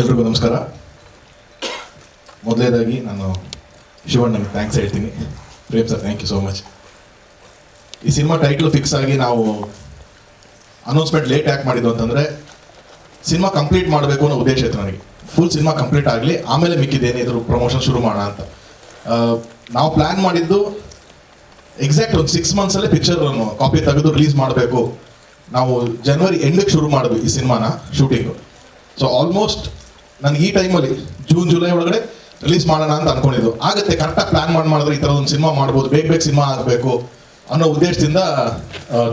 ಎಲ್ರಿಗೂ ನಮಸ್ಕಾರ. ಮೊದಲನೇದಾಗಿ ನಾನು ಶಿವಣ್ಣನಿಗೆ ಥ್ಯಾಂಕ್ಸ್ ಹೇಳ್ತೀನಿ. Prem sir thank you so much ಈ ಸಿನಿಮಾ ಟೈಟ್ಲು ಫಿಕ್ಸ್ ಆಗಿ ನಾವು ಅನೌನ್ಸ್ಮೆಂಟ್ ಲೇಟ್ ಯಾಕೆ ಮಾಡಿದ್ದು ಅಂತಂದರೆ, ಸಿನಿಮಾ ಕಂಪ್ಲೀಟ್ ಮಾಡಬೇಕು ಅನ್ನೋ ಉದ್ದೇಶ ಇತ್ತು ನನಗೆ. ಫುಲ್ ಸಿನಿಮಾ ಕಂಪ್ಲೀಟ್ ಆಗಲಿ, ಆಮೇಲೆ ಮಿಕ್ಕಿದ್ದೇನೆ ಇದ್ರ ಪ್ರಮೋಷನ್ ಶುರು ಮಾಡೋಣ ಅಂತ. ನಾವು ಪ್ಲ್ಯಾನ್ ಮಾಡಿದ್ದು ಎಕ್ಸಾಕ್ಟ್ ಒಂದು ಸಿಕ್ಸ್ ಮಂತ್ಸಲ್ಲೇ ಪಿಕ್ಚರ್ ಕಾಪಿ ತೆಗೆದು ರಿಲೀಸ್ ಮಾಡಬೇಕು. ನಾವು ಜನವರಿ ಎಂಡಿಗೆ ಶುರು ಮಾಡಿದ್ವಿ ಈ ಸಿನಿಮಾನ ಶೂಟಿಂಗು ಸೊ ಆಲ್ಮೋಸ್ಟ್ ನನಗೆ ಈ ಟೈಮಲ್ಲಿ ಜೂನ್ ಜುಲೈ ಒಳಗಡೆ ರಿಲೀಸ್ ಮಾಡೋಣ ಅಂತ ಅನ್ಕೊಂಡಿದ್ದು. ಆಗತ್ತೆ ಕರೆಕ್ಟಾಗಿ ಪ್ಲಾನ್ ಮಾಡಿ ಮಾಡಿದ್ರೆ ಈ ಥರ ಒಂದು ಸಿನಿಮಾ ಮಾಡ್ಬೋದು. ಬೇಗ ಬೇಗ ಸಿನಿಮಾ ಆಗಬೇಕು ಅನ್ನೋ ಉದ್ದೇಶದಿಂದ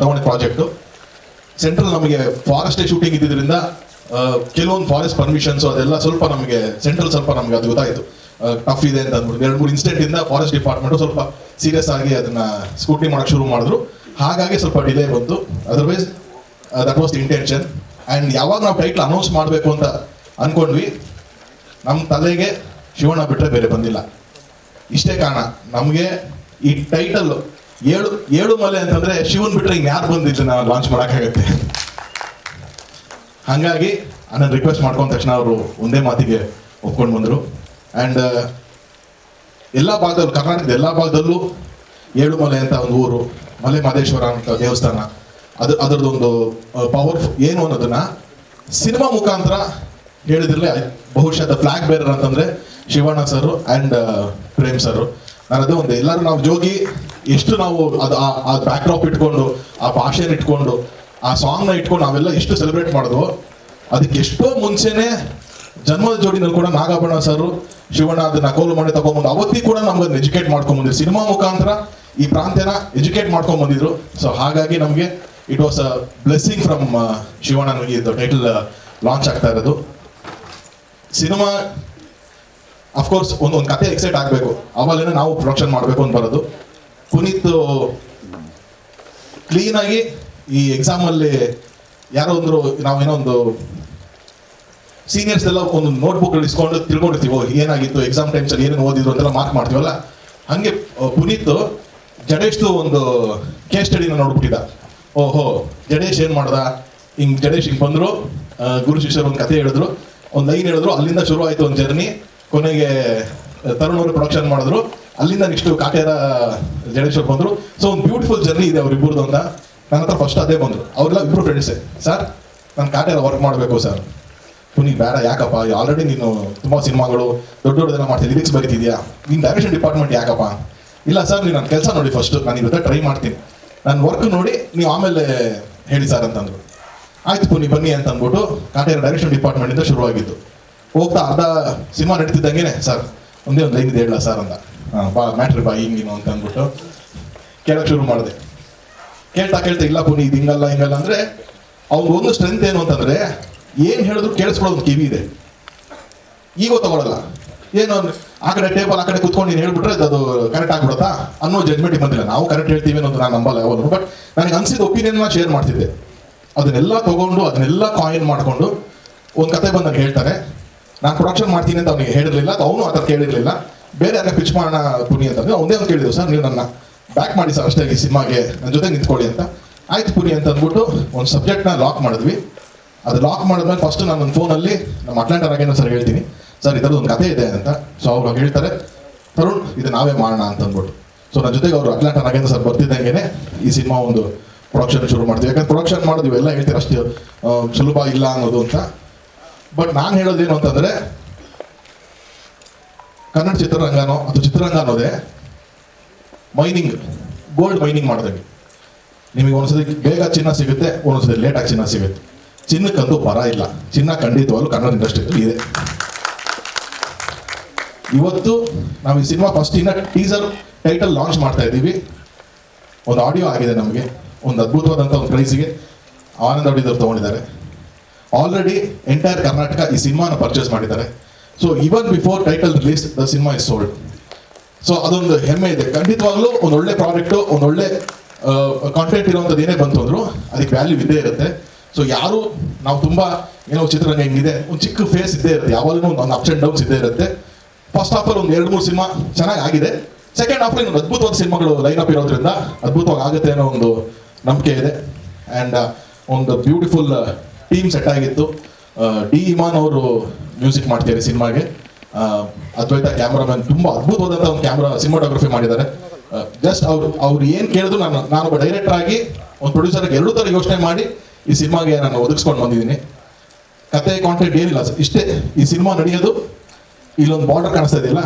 ತಗೊಂಡಿದ್ದ ಪ್ರಾಜೆಕ್ಟು ಸೆಂಟ್ರಲ್ ನಮಗೆ ಫಾರೆಸ್ಟೇ ಶೂಟಿಂಗ್ ಇದ್ದಿದ್ದರಿಂದ ಕೆಲವೊಂದು ಫಾರೆಸ್ಟ್ ಪರ್ಮಿಷನ್ಸ್ ಅದೆಲ್ಲ ಸ್ವಲ್ಪ ನಮಗೆ ಸೆಂಟ್ರಲ್ ಸ್ವಲ್ಪ ನಮಗೆ ಅದು ಗೊತ್ತಾಯಿತು. ಟಫ್ ಇದೆ ಅಂತ ಅಂದ್ಬಿಟ್ಟು. ಎರಡು, ಮೂರು ಇನ್ಸಿಡೆಂಟ್ ಇಂದ ಫಾರೆಸ್ಟ್ ಡಿಪಾರ್ಟ್ಮೆಂಟ್ ಸ್ವಲ್ಪ ಸೀರಿಯಸ್ ಆಗಿ ಅದನ್ನ ಸ್ಕೂಟಿ ಮಾಡಕ್ಕೆ ಶುರು ಮಾಡಿದ್ರು. ಹಾಗಾಗಿ ಸ್ವಲ್ಪ ಡಿಲೇ ಬಂತು. Otherwise that was the intention and ಯಾವಾಗ ನಾವು ಟೈಟ್ಲ್ ಅನೌನ್ಸ್ ಮಾಡಬೇಕು ಅಂತ ಅನ್ಕೊಂಡ್ವಿ. ನಮ್ಮ ತಲೆಗೆ ಶಿವಣ್ಣ ಬಿಟ್ಟರೆ ಬೇರೆ ಬಂದಿಲ್ಲ. ಇಷ್ಟೇ ಕಾರಣ, ನಮಗೆ ಈ ಟೈಟಲ್ ಏಳು ಏಳು ಮಲೆ ಅಂತಂದ್ರೆ ಶಿವನ್ ಬಿಟ್ರೆ ಹಿಂಗೆ ಯಾರು ಬಂದಿದ್ದು ನಾವು ಲಾಂಚ್ ಮಾಡೋಕ್ಕಾಗತ್ತೆ. ಹಾಗಾಗಿ ನನ್ನ ರಿಕ್ವೆಸ್ಟ್ ಮಾಡ್ಕೊಂಡ ತಕ್ಷಣ ಅವರು ಒಂದೇ ಮಾತಿಗೆ ಒಪ್ಕೊಂಡು ಬಂದರು. ಆ್ಯಂಡ್ ಎಲ್ಲ ಭಾಗದಲ್ಲೂ, ಕರ್ನಾಟಕದ ಎಲ್ಲ ಭಾಗದಲ್ಲೂ ಏಳುಮಲೆ ಅಂತ ಒಂದು ಊರು, ಮಲೆ ಮಹದೇಶ್ವರ ಅಂತ ದೇವಸ್ಥಾನ. ಅದು ಅದರದ್ದೊಂದು ಪವರ್ ಏನು ಅನ್ನೋದನ್ನ ಸಿನಿಮಾ ಮುಖಾಂತರ ಹೇಳಿದ್ರಲ್ಲೇ, ಬಹುಶಃ ಫ್ಲಾಗ್ ಬೇರರ್ ಅಂತಂದ್ರೆ Shivanna sir and Prem sir ನಾನು ಅದೇ ಒಂದು, ಎಲ್ಲರೂ ನಾವು ಜೋಗಿ ಎಷ್ಟು ನಾವು ಅದು ಆ- ಬ್ಯಾಕ್ ಡ್ರಾಪ್ ಇಟ್ಕೊಂಡು, ಆ ಭಾಷೆನ ಇಟ್ಕೊಂಡು, ಆ ಸಾಂಗ್ನ ಇಟ್ಕೊಂಡು ನಾವೆಲ್ಲ ಎಷ್ಟು ಸೆಲೆಬ್ರೇಟ್ ಮಾಡಿದ್ವು, ಅದಕ್ಕೆ ಎಷ್ಟೋ ಮುಂಚೆನೆ ಜನ್ಮದ ಜೋಡಿನಲ್ಲಿ ಕೂಡ ನಾಗಾಭರಣ ಸರ್ ಶಿವಣ್ಣ ಅದನ್ನ ಕೋಲು ಮಾಡಿ ತಗೊಂಡ್ಬಂದು ಅವತ್ತಿಗೆ ಕೂಡ ನಮ್ಗೆ ಎಜುಕೇಟ್ ಮಾಡ್ಕೊಂಡ್ಬಂದಿದ್ರು ಸಿನಿಮಾ ಮುಖಾಂತರ ಈ ಪ್ರಾಂತ್ಯನ ಎಜುಕೇಟ್ ಮಾಡ್ಕೊಂಡ್ಬಂದಿದ್ರು ಸೊ ಹಾಗಾಗಿ ನಮಗೆ it was a blessing from Shivanna ನಮಗೆ ಇದು ಟೈಟಲ್ ಲಾಂಚ್ ಆಗ್ತಾ ಇರೋದು. ಸಿನಿಮಾ ಅಫ್ಕೋರ್ಸ್ ಒಂದೊಂದು ಒಂದು ಕತೆ ಎಕ್ಸೈಟ್ ಆಗಬೇಕು. ಆವಾಗಲೇ ನಾವು ಪ್ರೊಡಕ್ಷನ್ ಮಾಡಬೇಕು ಅಂತ ಬರೋದು. ಪುನೀತ್ ಕ್ಲೀನಾಗಿ ಈ ಎಕ್ಸಾಮಲ್ಲಿ ಯಾರೋ ಒಂದು ನಾವೇನೋ ಒಂದು ಸೀನಿಯರ್ಸ್ ಎಲ್ಲ ಒಂದು ನೋಟ್ಬುಕ್ ಇಸ್ಕೊಂಡು ತಿಳ್ಕೊಂಡಿರ್ತೀವಿ, ಏನಾಗಿತ್ತು ಎಕ್ಸಾಮ್ ಟೈಮ್ಸಲ್ಲಿ ಏನೇನು ಓದಿದ್ರು ಅಂತೆಲ್ಲ ಮಾರ್ಕ್ ಮಾಡ್ತೀವಲ್ಲ, ಹಂಗೆ ಪುನೀತ್ ಜಡೇಶ್ದು ಒಂದು ಕೇಸ್ ಸ್ಟಡಿನ ನೋಡ್ಬಿಟ್ಟಿದ್ದ. ಓಹೋ, ಜಡೇಶ್ ಏನು ಮಾಡ್ದ? ಹಿಂಗೆ ಜಡೇಶ್ ಹಿಂಗೆ ಬಂದ್ರು ಗುರು ಶಿಷ್ಯರು ಒಂದು ಕತೆ ಹೇಳಿದ್ರು. ಒಂದು ಲೈನ್ ಹೇಳಿದ್ರು ಅಲ್ಲಿಂದ ಶುರು ಆಯ್ತು ಒಂದು ಜರ್ನಿ. ಕೊನೆಗೆ ಆ, ತರುಣ್ ಅವರು ಪ್ರೊಡಕ್ಷನ್ ಮಾಡಿದ್ರು. ಅಲ್ಲಿಂದ ನೆಕ್ಸ್ಟ್ ಕಾಟೇರ ಜಡೇಶ್ ಅವ್ರು ಬಂದ್ರು. ಸೊ ಒಂದು ಬ್ಯೂಟಿಫುಲ್ ಜರ್ನಿ ಇದೆ ಅವ್ರಿಬ್ಬರದು ಅಂತ. ನನ್ನ ಹತ್ರ ಫಸ್ಟ್ ಅದೇ ಬಂದರು. ಅವರೆಲ್ಲ ಇಬ್ರು ಫ್ರೆಂಡ್ಸೇ ಸರ್ ನಾನು ಕಾಟೇರ ವರ್ಕ್ ಮಾಡಬೇಕು ಸರ್ ಪುನೀತ್ ಬೇಡ ಯಾಕಪ್ಪ? ಆಲ್ರೆಡಿ ನೀನು ತುಂಬ ಸಿನಿಮಾಗಳು ದೊಡ್ಡ ದೊಡ್ಡದೆಲ್ಲ ಮಾಡ್ತೀನಿ ಲಿರಿಕ್ಸ್ ಬರೀತಿದ್ಯಾ? ನೀನು ಡೈರೆಕ್ಷನ್ ಡಿಪಾರ್ಟ್ಮೆಂಟ್ ಯಾಕಪ್ಪ? ಇಲ್ಲ ಸರ್ ನೀವು ನನ್ನ ಕೆಲಸ ನೋಡಿ ಫಸ್ಟ್ ನಾನು ಇವತ್ತ ಟ್ರೈ ಮಾಡ್ತೀನಿ. ನನ್ನ ವರ್ಕ್ ನೋಡಿ ನೀವು ಆಮೇಲೆ ಹೇಳಿ ಸರ್ ಅಂತಂದ್ರು. ಆಯ್ತು ಪುನಿ ಬನ್ನಿ ಅಂತ ಅಂದ್ಬಿಟ್ಟು ಕಾಟೇರ ಡೈರೆಕ್ಷನ್ ಡಿಪಾರ್ಟ್ಮೆಂಟಿಂದ ಶುರುವಾಗಿತ್ತು. ಹೋಗ್ತಾ ಅರ್ಧ ಸಿನಿಮಾ ನಡೀತಿದ್ದಂಗೆ ಸರ್ ಒಂದೇ ಒಂದು ಲೈನ್ ಇದೆ ಹೇಳ ಸರ್ ಅಂತ ಬಾ ಮ್ಯಾಟ್ರಿ ಬಾ ಹಿಂಗಿನು ಅಂತ ಅಂದ್ಬಿಟ್ಟು ಕೇಳಕ್ಕೆ ಶುರು ಮಾಡಿದೆ. ಕೇಳ್ತಾ ಕೇಳ್ತಾ, ಇಲ್ಲ ಪುನಿ ಇದು ಹಿಂಗಲ್ಲ ಹಿಂಗಲ್ಲ ಅಂದ್ರೆ ಒಂದು ಸ್ಟ್ರೆಂತ್ ಏನು ಅಂತಂದ್ರೆ ಏನು ಹೇಳಿದ್ರು ಕೇಳಿಸ್ಕೊಳ್ಳೋ ಒಂದು ಕಿವಿ ಇದೆ. ಈಗ ತಗೊಳ್ಳಲ್ಲ ಏನು ಆ ಕಡೆ ಟೇಬಲ್ ಆ ಕಡೆ ಕುತ್ಕೊಂಡು ನೀನು ಹೇಳ್ಬಿಟ್ರೆ ಅದು ಕರೆಕ್ಟ್ ಆಗ್ಬಿಡತ್ತಾ? ಅನ್ನೋ ಜಜ್ಮೆಂಟ್ ಬಂದಿಲ್ಲ. ನಾವು ಕರೆಕ್ಟ್ ಹೇಳ್ತೀವಿ ಅನ್ನೋದು ನಾನು ನಂಬಲ್ಲ ಯಾವಾಗಲೂ ಬಟ್ ನನಗೆ ಅನ್ಸಿದ ಒಪಿನಿಯನ್ ಶೇರ್ ಮಾಡ್ತಿದ್ದೆ. ಅದನ್ನೆಲ್ಲ ತಗೊಂಡು, ಅದನ್ನೆಲ್ಲ ಕಾಯಿನ್ ಮಾಡಿಕೊಂಡು ಒಂದು ಕತೆ ಬಂದಾಗ ಹೇಳ್ತಾರೆ. ನಾನು ಪ್ರೊಡಕ್ಷನ್ ಮಾಡ್ತೀನಿ ಅಂತ ಅವನಿಗೆ ಹೇಳಿರಲಿಲ್ಲ ಅವನು ಆ ಥರ ಕೇಳಿರಲಿಲ್ಲ. ಬೇರೆ ಯಾರನ್ನ ಪಿಚ್ ಮಾಡೋಣ ಪುನಿ ಅಂತಂದ್ರೆ ಅವನೇ ಒಂದು ಕೇಳಿದ್ರು, ಸರ್, ನೀವು ನನ್ನ ಬ್ಯಾಕ್ ಮಾಡಿ ಸರ್ ಅಷ್ಟೇ, ಈ ಸಿನಿಮಾಗೆ ನನ್ನ ಜೊತೆ ನಿಂತ್ಕೊಳ್ಳಿ ಅಂತ. ಆಯ್ತು ಪುನಿ ಅಂತ ಅಂದ್ಬಿಟ್ಟು ಒಂದು ಸಬ್ಜೆಕ್ಟ್ನ ಲಾಕ್ ಮಾಡಿದ್ವಿ. ಅದು ಲಾಕ್ ಮಾಡಿದ್ಮೇಲೆ ಫಸ್ಟ್ ನಾನು ನನ್ನ ಫೋನಲ್ಲಿ ನಮ್ಮ ಅಟ್ಲಾಂಟ ರಾಗೇಂದ್ರ ಸರ್ ಹೇಳ್ತೀನಿ. ಸರ್, ಇದರದ್ದು ಒಂದು ಕತೆ ಇದೆ ಅಂತ. ಸೊ ಅವ್ರು ಹೇಳ್ತಾರೆ. ತರುಣ್, ಇದು ನಾವೇ ಮಾಡೋಣ ಅಂತ ಅಂದ್ಬಿಟ್ಟು. ಸೊ ನನ್ನ ಜೊತೆಗೆ ಅವರು ಅಟ್ಲಾಂಟ ನಾಗೇಂದ್ರ ಸರ್ ಬರ್ತಿದ್ದಂಗೆ ಈ ಸಿನಿಮಾ ಒಂದು ಪ್ರೊಡಕ್ಷನ್ ಶುರು ಮಾಡ್ತೀವಿ. ಯಾಕಂದ್ರೆ ಪ್ರೊಡಕ್ಷನ್ ಮಾಡಿದ್ವಿ ಎಲ್ಲ ಹೇಳ್ತೀವಿ ಅಷ್ಟು ಸುಲಭ ಇಲ್ಲ ಅನ್ನೋದು ಅಂತ. ಬಟ್ ನಾನು ಹೇಳೋದೇನು ಅಂತಂದ್ರೆ, ಕನ್ನಡ ಚಿತ್ರರಂಗನೋ ಅಥವಾ ಚಿತ್ರರಂಗ ಅನ್ನೋದೇ ಮೈನಿಂಗ್ ಗೋಲ್ಡ್ ಮೈನಿಂಗ್ ಮಾಡಿದಂಗೆ ನಿಮಗೆ ಒಂದ್ಸತಿ ಬೇಗ ಚಿನ್ನ ಸಿಗುತ್ತೆ ಒಂದೊಂದ್ಸತಿ ಲೇಟಾಗಿ ಚಿನ್ನ ಸಿಗುತ್ತೆ. ಚಿನ್ನಕ್ಕಂತೂ ಬರ ಇಲ್ಲ. ಚಿನ್ನ ಖಂಡಿತವಾಗ್ಲೂ ಕನ್ನಡ ಇಂಡಸ್ಟ್ರಿಯಲ್ಲಿ ಇದೆ. ಇವತ್ತು ನಾವು ಈ ಸಿನಿಮಾ ಫಸ್ಟ್ ಇನ್ನ ಟೀಸರ್ ಟೈಟಲ್ ಲಾಂಚ್ ಮಾಡ್ತಾ ಇದ್ದೀವಿ. ಒಂದು ಆಡಿಯೋ ಆಗಿದೆ ನಮಗೆ. ಒಂದು ಅದ್ಭುತವಾದಂಥ ಒಂದು ಪ್ರೈಸಿಗೆ ಆನಂದ್ ಅವರು ತಗೊಂಡಿದ್ದಾರೆ. ಆಲ್ರೆಡಿ ಎಂಟೈರ್ ಕರ್ನಾಟಕ ಈ ಸಿನಿಮಾನ ಪರ್ಚೇಸ್ ಮಾಡಿದ್ದಾರೆ. So even before title release the cinema is sold so ಅದೊಂದು ಹೆಮ್ಮೆ ಇದೆ. ಖಂಡಿತವಾಗ್ಲೂ ಒಂದು ಒಳ್ಳೆ ಪ್ರಾಡಕ್ಟು ಒಂದು ಒಳ್ಳೆ ಕಾಂಟೆಂಟ್ ಇರುವಂಥದ್ದು ಏನೇ ಬಂತು ಅಂದ್ರು ಅದಕ್ಕೆ ವ್ಯಾಲ್ಯೂ ಇದ್ದೇ ಇರುತ್ತೆ. ಸೊ ಯಾರು, ನಾವು ತುಂಬಾ ಏನೋ ಚಿತ್ರರಂಗ ಹೆಂಗಿದೆ, ಒಂದು ಚಿಕ್ಕ ಫೇಸ್ ಇದ್ದೇ ಇರುತ್ತೆ. ಯಾವಾಗಲೂ ಒಂದು ಅಪ್ಸ್ ಅಂಡ್ ಡೌನ್ಸ್ ಇದ್ದೇ ಇರುತ್ತೆ. ಫಸ್ಟ್ ಹಾಫಲ್ಲಿ ಒಂದು ಎರಡು ಮೂರು ಸಿನಿಮಾ ಚೆನ್ನಾಗಿ ಆಗಿದೆ. ಸೆಕೆಂಡ್ ಹಾಫಲ್ಲಿ ಒಂದು ಅದ್ಭುತವಾದ ಸಿನಿಮಾಗಳು ಲೈನ್ ಅಪ್ ಇರೋದ್ರಿಂದ ಅದ್ಭುತವಾಗಿ ಆಗುತ್ತೆ ಅನ್ನೋ ಒಂದು ನಂಬಿಕೆ ಇದೆ ಆ್ಯಂಡ್ ಒಂದು ಬ್ಯೂಟಿಫುಲ್ ಟೀಮ್ ಸೆಟ್ ಆಗಿತ್ತು. ಡಿ ಇಮಾನ್ ಅವರು ಮ್ಯೂಸಿಕ್ ಮಾಡ್ತಿದ್ದಾರೆ ಸಿನಿಮಾಗೆ. ಅದ್ವೈತ ಕ್ಯಾಮ್ರಾಮನ್ ತುಂಬ ಅದ್ಭುತವಾದಂಥ ಒಂದು ಕ್ಯಾಮ್ರಾ ಸಿನಿಮಾಟೋಗ್ರಫಿ ಮಾಡಿದ್ದಾರೆ. ಜಸ್ಟ್ ಅವರು, ಅವ್ರು ಏನು ಕೇಳಿದ್ರು ನಾನು ನಾನೊಬ್ಬ ಡೈರೆಕ್ಟರ್ ಆಗಿ, ಒಂದು ಪ್ರೊಡ್ಯೂಸರ್ಗೆ ಎರಡು ಥರ ಯೋಚನೆ ಮಾಡಿ ಈ ಸಿನಿಮಾಗೆ ನಾನು ಒದಗಿಸ್ಕೊಂಡು ಬಂದಿದ್ದೀನಿ. ಕತೆ ಕಾಂಟೆಂಟ್ ಏನಿಲ್ಲ ಸರ್. ಇಷ್ಟೇ ಈ ಸಿನಿಮಾ ನಡೆಯೋದು, ಇಲ್ಲೊಂದು ಬಾರ್ಡರ್ ಕಾಣಿಸ್ತಾ ಇದೆಯಲ್ಲ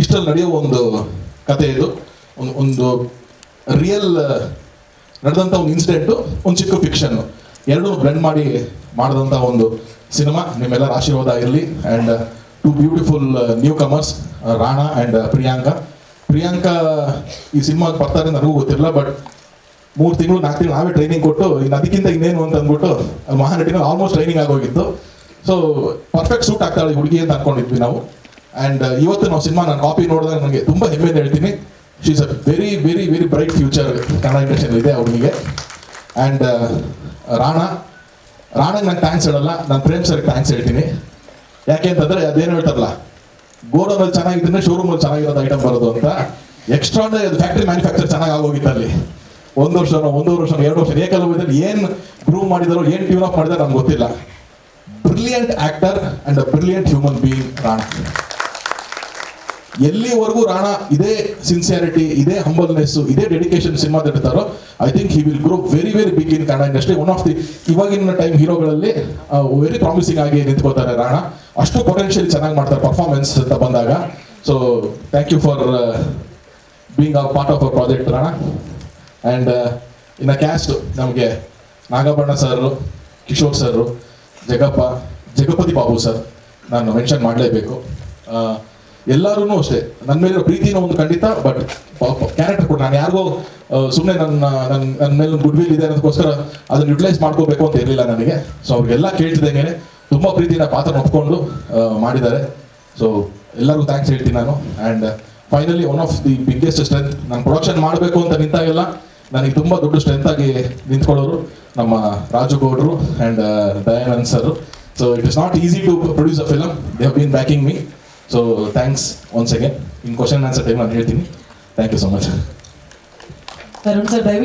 ಇಷ್ಟರಲ್ಲಿ ನಡೆಯೋ ಒಂದು ಕತೆ ಇದು. ಒಂದು ಒಂದು ರಿಯಲ್ ನಡೆದಂಥ ಒಂದು ಇನ್ಸಿಡೆಂಟು ಒಂದು ಚಿಕ್ಕ ಫಿಕ್ಷನ್ ಎರಡೂ ಬ್ಲೆಂಡ್ ಮಾಡಿ ಮಾಡಿದಂಥ ಒಂದು ಸಿನಿಮಾ ನಿಮ್ಮೆಲ್ಲರ ಆಶೀರ್ವಾದ ಇರಲಿ. And to beautiful newcomers Rana and Priyanka. Priyanka ಈ ಸಿನಿಮಾಗೆ ಬರ್ತಾರೆ ನನಗೂ ಗೊತ್ತಿರಲ್ಲ ಬಟ್ ಮೂರು ತಿಂಗಳು, ನಾಲ್ಕು ತಿಂಗಳು ನಾವೇ ಟ್ರೈನಿಂಗ್ ಕೊಟ್ಟು, ಇನ್ನು ಅದಕ್ಕಿಂತ ಇನ್ನೇನು ಅಂತ ಅಂದ್ಬಿಟ್ಟು ಮಹಾನಟಿನಲ್ಲಿ ಆಲ್ಮೋಸ್ಟ್ ಟ್ರೈನಿಂಗ್ ಆಗೋಗಿತ್ತು ಸೊ ಪರ್ಫೆಕ್ಟ್ ಸೂಟ್ ಆಗ್ತಾಳೆ ಹುಡುಗಿ ಅಂತ ಅನ್ಕೊಂಡಿದ್ವಿ ನಾವು. ಆ್ಯಂಡ್ ಇವತ್ತು ನಾವು ಸಿನಿಮಾ ನಾನು ಕಾಪಿ ನೋಡಿದಾಗ ನನಗೆ ತುಂಬ ಹೆಮ್ಮೆಯಿಂದ ಹೇಳ್ತೀನಿ. She is a very very very bright future Kannada ಇಂಡಸ್ಟ್ರಿಯಲ್ಲಿ ಇದೆ ಅವನಿಗೆ ಆ್ಯಂಡ್ ರಾಣಾ, ರಾಣಾಗೆ ನಾನು ಥ್ಯಾಂಕ್ಸ್ ಹೇಳಲ್ಲ, ನಾನು ಪ್ರೇಮ್ ಸರ್ಗೆ ಥ್ಯಾಂಕ್ಸ್ ಹೇಳ್ತೀನಿ. ಯಾಕೆ ಅಂತಂದರೆ ಅದೇನು ಹೇಳ್ತಾರಲ್ಲ ಗೋಡೌನಲ್ಲಿ ಚೆನ್ನಾಗಿದ್ರೆ ಶೋರೂಮಲ್ಲಿ ಚೆನ್ನಾಗಿರೋದು ಐಟಮ್ ಬರೋದು ಅಂತ. ಎಕ್ಸ್ಟ್ರಾ ಅದು ಫ್ಯಾಕ್ಟ್ರಿ ಮ್ಯಾನುಫ್ಯಾಕ್ಚರ್ ಚೆನ್ನಾಗಿ ಆಗೋಗಿತ್ತು ಅಲ್ಲಿ. ಒಂದು ವರ್ಷ ಒಂದೂವರೆ ವರ್ಷ ಎರಡು ವರ್ಷ ಏಕಲವ್ಯದಲ್ಲಿ ಏನು ಗ್ರೂವ್ ಮಾಡಿದಾರೋ, ಏನು ಟ್ಯೂನ್ ಆಫ್ ಮಾಡಿದಾರೋ ನಮ್ಗೆ ಗೊತ್ತಿಲ್ಲ. Brilliant actor and a brilliant human being Rana. ಎಲ್ಲಿವರೆಗೂ ರಾಣಾ ಇದೇ ಸಿನ್ಸಿಯಾರಿಟಿ ಇದೇ ಹಂಬಲ್ನೆಸ್ ಇದೇ ಡೆಡಿಕೇಶನ್ ಸಿನಿಮಾ ಇರ್ತಾರೋ I think he will grow very very big in Kannada industry one of the ಇವಾಗಿನ ಟೈಮ್ ಹೀರೋಗಳಲ್ಲಿ ವೆರಿ ಪ್ರಾಮಿಸಿಂಗ್ ಆಗಿ ನಿಂತ್ಕೋತಾರೆ ರಾಣಾ. ಅಷ್ಟು ಪೊಟೆನ್ಷಿಯಲ್ ಚೆನ್ನಾಗಿ ಮಾಡ್ತಾರೆ ಪರ್ಫಾರ್ಮೆನ್ಸ್ ಅಂತ ಬಂದಾಗ. So thank you for being a part of a project Rana. And ಇನ್ನು ಕ್ಯಾಸ್ಟ್ ನಮಗೆ Nagabanna sir Kishore sir Jagappa, Jagapathi Babu sir, ನಾನು ಮೆನ್ಷನ್ ಮಾಡಲೇಬೇಕು. ಎಲ್ಲರೂ ಅಷ್ಟೇ. ನನ್ನ ಮೇಲೆ ಪ್ರೀತಿನ ಒಂದು ಖಂಡಿತ ಬಟ್ ಕ್ಯಾರೆಕ್ಟರ್ ಕೂಡ. ನಾನು ಯಾರಿಗೋ ಸುಮ್ಮನೆ ನನ್ನ ನನ್ನ ನನ್ನ ಮೇಲೆ ಗುಡ್ ವಿಲ್ ಇದೆ ಅನ್ನೋದಕ್ಕೋಸ್ಕರ ಅದನ್ನ ಯುಟಿಲೈಸ್ ಮಾಡ್ಕೋಬೇಕು ಅಂತ ಇರಲಿಲ್ಲ ನನಗೆ. ಸೊ ಅವ್ರಿಗೆಲ್ಲ ಕೇಳ್ತಿದ್ದಂಗೆ ತುಂಬ ಪ್ರೀತಿನ ಪಾತ್ರ ಒಪ್ಕೊಂಡು ಮಾಡಿದ್ದಾರೆ. ಸೊ ಎಲ್ಲರಿಗೂ ಥ್ಯಾಂಕ್ಸ್ ಹೇಳ್ತೀನಿ ನಾನು. And finally one of the biggest strength ನಾನು ಪ್ರೊಡಕ್ಷನ್ ಮಾಡಬೇಕು ಅಂತ ನಿಂತಾಗೆಲ್ಲ ನನಗೆ ತುಂಬ ದೊಡ್ಡ ಸ್ಟ್ರೆಂತ್ ಆಗಿ ನಿಂತ್ಕೊಳ್ಳೋರು ನಮ್ಮ ರಾಜು ಗೌಡ್ರು and Dayanand sir so it is not easy to produce a film they have been backing me so thanks once again in question answer time ನಾನು ಹೇಳ್ತೀನಿ thank you so much Tarun sir ದಯವಿಟ್ಟು